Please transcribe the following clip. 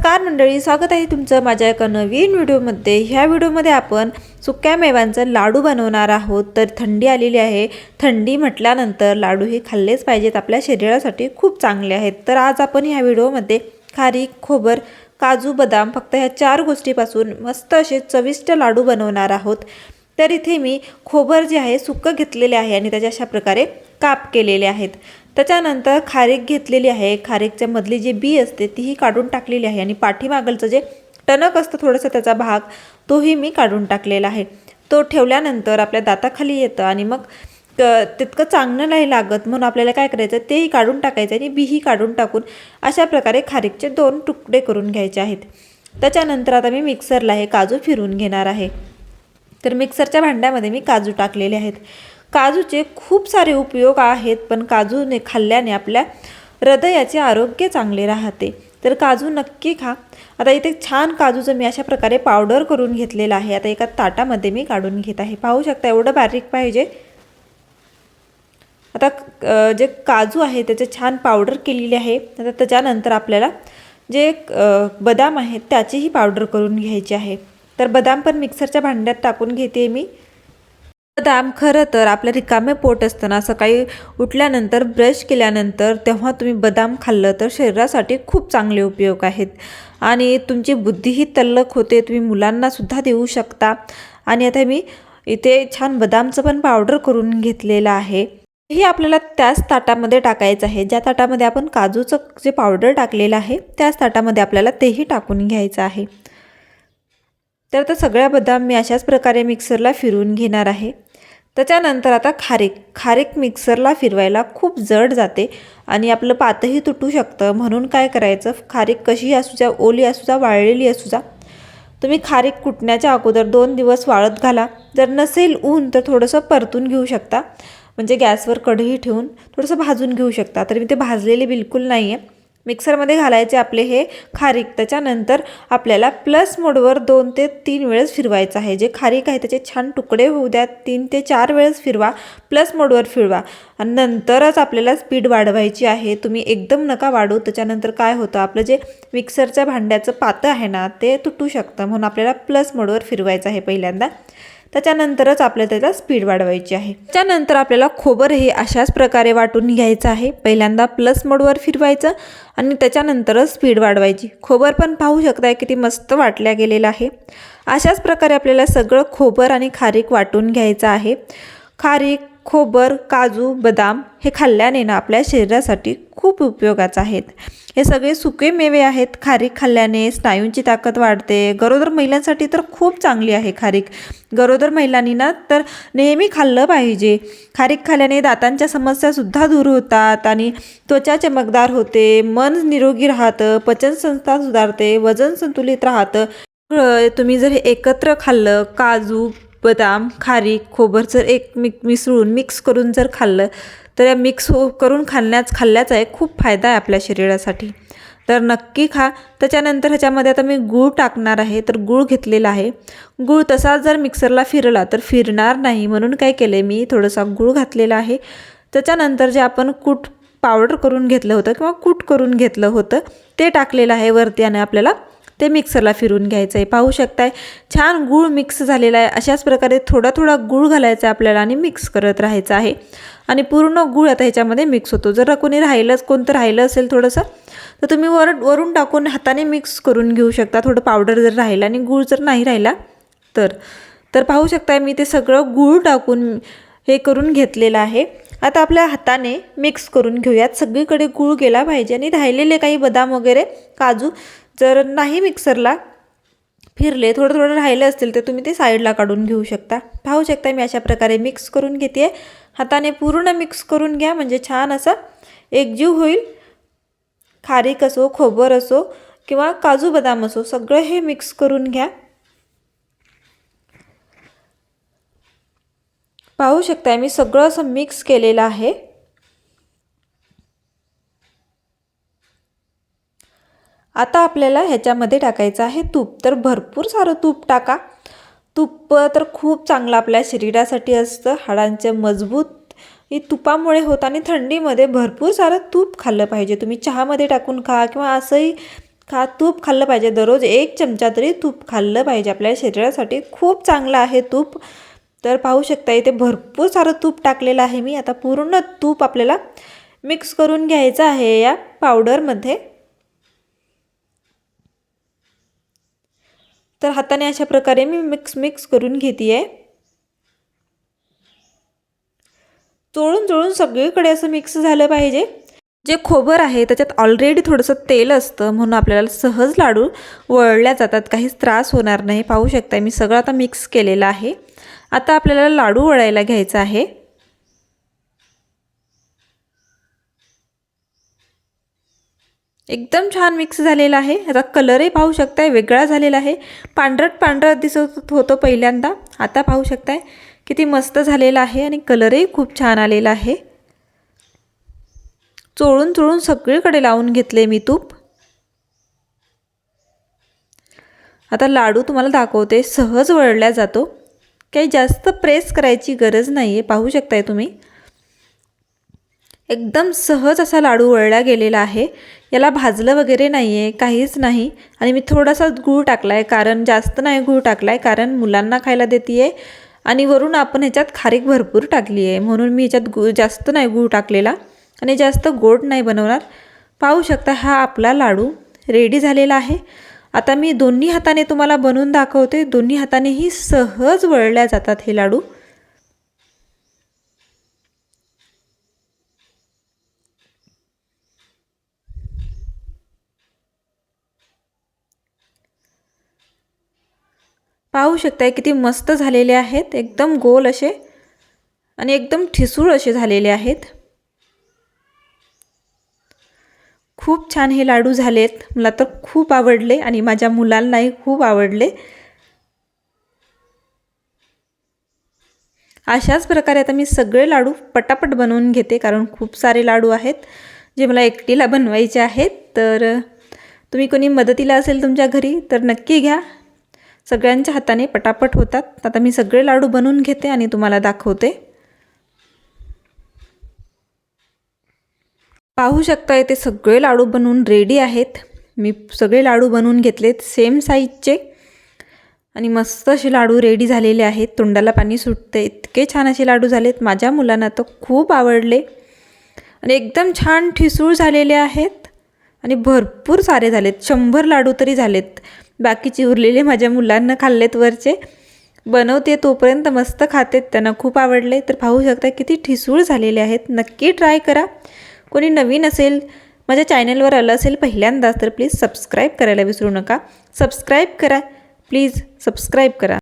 नमस्कार मंडळी स्वागत आहे तुमचं माझ्या एका नवीन व्हिडिओमध्ये. ह्या व्हिडिओमध्ये आपण सुक्या मेवांचा लाडू बनवणार आहोत. तर थंडी आलेली आहे. थंडी म्हटल्यानंतर लाडू हे खाल्लेच पाहिजेत. आपल्या शरीरासाठी खूप चांगले आहेत. तर आज आपण ह्या व्हिडिओमध्ये खारीक खोबर काजू बदाम फक्त ह्या चार गोष्टीपासून मस्त असे चविष्ट लाडू बनवणार आहोत. तर इथे मी खोबर जे आहे सुकं घेतलेले आहे आणि त्याच्या अशा प्रकारे काप केलेले आहेत. त्याच्यानंतर खारीक घेतलेली आहे. खारीकच्या मधली जी बी असते तीही काढून टाकलेली आहे. आणि पाठीमागलचं जे टणक असतं थोडंसं त्याचा भाग तोही मी काढून टाकलेला आहे. तो ठेवल्यानंतर आपल्या दाताखाली येतं आणि मग क- तितकं चांगलं नाही लागत म्हणून आपल्याला काय करायचं तेही काढून टाकायचं आणि बीही काढून टाकून अशा प्रकारे खारीकचे दोन तुकडे करून घ्यायचे आहेत. त्याच्यानंतर आता मी मिक्सरला हे काजू फिरून घेणार आहे. तर मिक्सरच्या भांड्यामध्ये मी काजू टाकलेले आहेत. काजूचे खूप सारे उपयोग आहेत पण काजूने खाल्ल्याने आपल्या हृदयाचे आरोग्य चांगले राहते. तर काजू नक्की खा. आता इथे छान काजूचं मी अशा प्रकारे पावडर करून घेतलेलं आहे. आता एका ताटामध्ये मी काढून घेत आहे. पाहू शकता एवढं बारीक पाहिजे. आता जे काजू आहे त्याचे छान पावडर केलेली आहे. आता त्याच्यानंतर आपल्याला जे बदाम आहेत त्याचीही पावडर करून घ्यायची आहे. तर बदाम पण मिक्सरच्या भांड्यात टाकून घेते मी. बदाम खरं तर आपलं रिकामे पोट असताना सकाळी उठल्यानंतर ब्रश केल्यानंतर तेव्हा तुम्ही बदाम खाल्लं तर शरीरासाठी खूप चांगले उपयोग आहेत. आणि तुमची बुद्धीही तल्लख होते तुम्ही मुलांनासुद्धा देऊ शकता. आणि आता मी इथे छान बदामचं पण पावडर करून घेतलेलं आहे. हे आपल्याला त्याच ताटामध्ये टाकायचं आहे. ज्या ताटामध्ये आपण काजूचं जे पावडर टाकलेलं आहे त्याच ताटामध्ये आपल्याला तेही टाकून घ्यायचं आहे. तर आता सगळ्या बदाम मी अशाच प्रकारे मिक्सरला फिरवून घेणार आहे. त्याच्यानंतर आता खारीक. खारीक मिक्सरला फिरवायला खूप जड जाते आणि आपलं पातही तुटू शकतं. म्हणून काय करायचं? खारीक कशी असू द्या ओली असू द्या वाळलेली असू द्या तुम्ही खारीक कुटण्याच्या अगोदर दोन दिवस वाळत घाला. जर नसेल ऊन तर थोडंसं परतून घेऊ शकता. म्हणजे गॅसवर कढई ठेवून थोडंसं भाजून घेऊ शकता. तर मी ते भाजलेले बिलकुल नाही आहे मिक्सरमध्ये घालायचे आपले हे खारीक. त्याच्यानंतर आपल्याला प्लस मोडवर दोन ते तीन वेळेस फिरवायचं आहे. जे खारीक आहे त्याचे छान तुकडे होऊ द्या. तीन ते चार वेळेस फिरवा. प्लस मोडवर फिरवा. आणि नंतरच आपल्याला स्पीड वाढवायची आहे. तुम्ही एकदम नका वाढू. त्याच्यानंतर काय होतं? आपलं जे मिक्सरच्या भांड्याचं पातं आहे ना ते तुटू शकतं. म्हणून आपल्याला प्लस मोडवर फिरवायचं आहे पहिल्यांदा. त्याच्यानंतरच आपल्याला त्याला स्पीड वाढवायची आहे. त्याच्यानंतर आपल्याला खोबर हे अशाच प्रकारे वाटून घ्यायचं आहे. पहिल्यांदा प्लस मोडवर फिरवायचं आणि त्याच्यानंतरच स्पीड वाढवायची. खोबर पण पाहू शकताय किती मस्त वाटल्या गेलेलं आहे. अशाच प्रकारे आपल्याला सगळं खोबर आणि खारीक वाटून घ्यायचं आहे. खारीक खोबर काजू बदाम हे खाल्ल्याने ना आपल्या शरीरासाठी खूप उपयोगाचं आहेत. हे सगळे सुके मेवे आहेत. खारीक खाल्ल्याने स्नायूंची ताकद वाढते. गरोदर महिलांसाठी तर खूप चांगली आहे खारीक. गरोदर महिलांनी ना तर नेहमी खाल्लं पाहिजे. खारीक खाल्ल्याने दातांच्या समस्यासुद्धा दूर होतात आणि त्वचा चमकदार होते मन निरोगी राहतं पचनसंस्था सुधारते वजन संतुलित राहतं. तुम्ही जर हे एकत्र खाल्लं काजू बदाम खारीक खोबर जर एक मिक मिसळून मिक्स करून जर खाल्लं तर या मिक्स हो करून खाण्याच खाल्ल्याचा एक खूप फायदा आहे आपल्या शरीरासाठी. तर नक्की खा. त्याच्यानंतर ह्याच्यामध्ये आता मी गूळ टाकणार आहे तर गूळ घेतलेला आहे. गूळ तसाच जर मिक्सरला फिरला तर फिरणार नाही म्हणून काय केलं आहे मी थोडंसं गूळ घातलेला आहे. त्याच्यानंतर जे आपण कूट पावडर करून घेतलं होतं किंवा कूट करून घेतलं होतं ते टाकलेलं आहे. वरती आणि आपल्याला ते मिक्सरला फिरून घ्यायचं आहे पाहू शकताय छान गूळ मिक्स झालेला आहे. अशाच प्रकारे थोडा थोडा गूळ घालायचा आहे आपल्याला आणि मिक्स करत राहायचं आहे. आणि पूर्ण गूळ आता ह्याच्यामध्ये मिक्स होतो. जर कोणी राहिलंच कोणतं राहिलं असेल थोडंसं तर तुम्ही वर वरून टाकून हाताने मिक्स करून घेऊ शकता. थोडं पावडर जर राहिलं आणि गूळ जर नाही राहिला तर. तर पाहू शकताय मी ते सगळं गूळ टाकून हे करून घेतलेलं आहे. आता आपल्या हाताने मिक्स करून घेऊयात. सगळीकडे गूळ गेला पाहिजे. आणि राहिलेले काही बदाम वगैरे काजू जर नाही मिक्सरला फिरले थोडं थोडं राहिले असतील तर तुम्ही ते साईडला काढून घेऊ शकता. पाहू शकता मी अशा प्रकारे मिक्स करून घेते हाताने पूर्ण मिक्स करून घ्या म्हणजे छान असं एकजीव होईल. खारीक असो खोबर असो किंवा काजू बदाम असो सगळं हे मिक्स करून घ्या. पाहू शकताय मी सगळं असं मिक्स केलेलं आहे. आता आपल्याला ह्याच्यामध्ये टाकायचं आहे तूप. तर भरपूर सारं तूप टाका. तूप तर खूप चांगलं आपल्या शरीरासाठी असतं. हाडांचे मजबूत ही तुपामुळे होतं आणि थंडीमध्ये भरपूर सारं तूप खाल्लं पाहिजे. तुम्ही चहामध्ये टाकून खा किंवा असंही खा. तूप खाल्लं पाहिजे. दररोज एक चमचा तरी तूप खाल्लं पाहिजे. आपल्या शरीरासाठी खूप चांगलं आहे तूप. तर पाहू शकता इथे भरपूर सारं तूप टाकलेलं आहे मी. आता पूर्ण तूप आपल्याला मिक्स करून घ्यायचं आहे या पावडरमध्ये. तर हाताने अशा प्रकारे मी मिक्स मिक्स करून घेते आहे चोळून चोळून सगळीकडे असं मिक्स झालं पाहिजे. जे खोबर आहे त्याच्यात ऑलरेडी थोडंसं तेल असतं म्हणून आपल्याला सहज लाडू वळल्या जातात. काहीच त्रास होणार नाही. पाहू शकता मी सगळं आता मिक्स केलेलं आहे. आता आपल्याला लाडू वळायला घ्यायचा आहे. एकदम छान मिक्स झालेला आहे. आता कलरही पाहू शकताय वेगळा झालेला आहे. पांढरट पांढरट दिसत होतं पहिल्यांदा. आता पाहू शकताय किती मस्त झालेला आहे आणि कलरही खूप छान आलेला आहे. चोळून चोळून सगळीकडे लावून घेतले मी तूप. आता लाडू तुम्हाला दाखवते सहज वळल्या जातो. काही जास्त प्रेस करायची गरज नाही आहे पाहू शकताय तुम्ही. एकदम सहज असा लाडू वळला गेलेला आहे. याला भाजलं वगैरे नाही आहे काहीच नाही. आणि मी थोडासा गूळ टाकला आहे कारण जास्त नाही गूळ टाकला आहे कारण मुलांना खायला देते आहे आणि वरून आपण ह्याच्यात खारीक भरपूर टाकली आहे म्हणून मी ह्याच्यात गु जास्त नाही गूळ टाकलेला. आणि जास्त गोड नाही बनवणार. पाहू शकता हा आपला लाडू रेडी झालेला आहे. आता मी दोन्ही हाताने तुम्हाला बनवून दाखवते. दोन्ही हातानेही सहज वळल्या जातात हे लाडू. पाहू शकताय किती मस्त झालेले आहेत. एकदम गोल असे आणि एकदम ठिसूळ असे झालेले आहेत. खूप छान हे लाडू झालेत. मला तर खूप आवडले आणि माझ्या मुलांनाही खूप आवडले. अशाच प्रकारे आता मी सगळे लाडू पटापट बनवून घेते कारण खूप सारे लाडू आहेत जे मला एकटीला बनवायचे आहेत. तर तुम्ही कोणी मदतीला असेल तुमच्या घरी तर नक्की घ्या. सगळ्यांच्या हाताने पटापट होतात. आता मी सगळे लाडू बनवून घेते आणि तुम्हाला दाखवते. पाहू शकता इथे सगळे लाडू बनवून रेडी आहेत. मी सगळे लाडू बनवून घेतलेत सेम साईजचे. आणि मस्त असे लाडू रेडी झालेले आहेत. तोंडाला पाणी सुटते इतके छान असे लाडू झालेत. माझ्या मुलांना तर खूप आवडले. आणि एकदम छान ठिसूळ झालेले आहेत. आणि भरपूर सारे झालेत. शंभर लाडू तरी झालेत. बाकीचे उरलेले माझ्या मुलांना खाल्लेत वरचे. बनवते तोपर्यंत मस्त खातेत. त्यांना खूप आवडले. तर पाहू शकता किती ठिसूळ झालेले आहेत. नक्की ट्राय करा. कोणी नवीन असेल माझ्या चॅनलवर आलं असेल पहिल्यांदाच तर प्लीज सबस्क्राईब करायला विसरू नका. सबस्क्राईब करा. प्लीज सबस्क्राईब करा.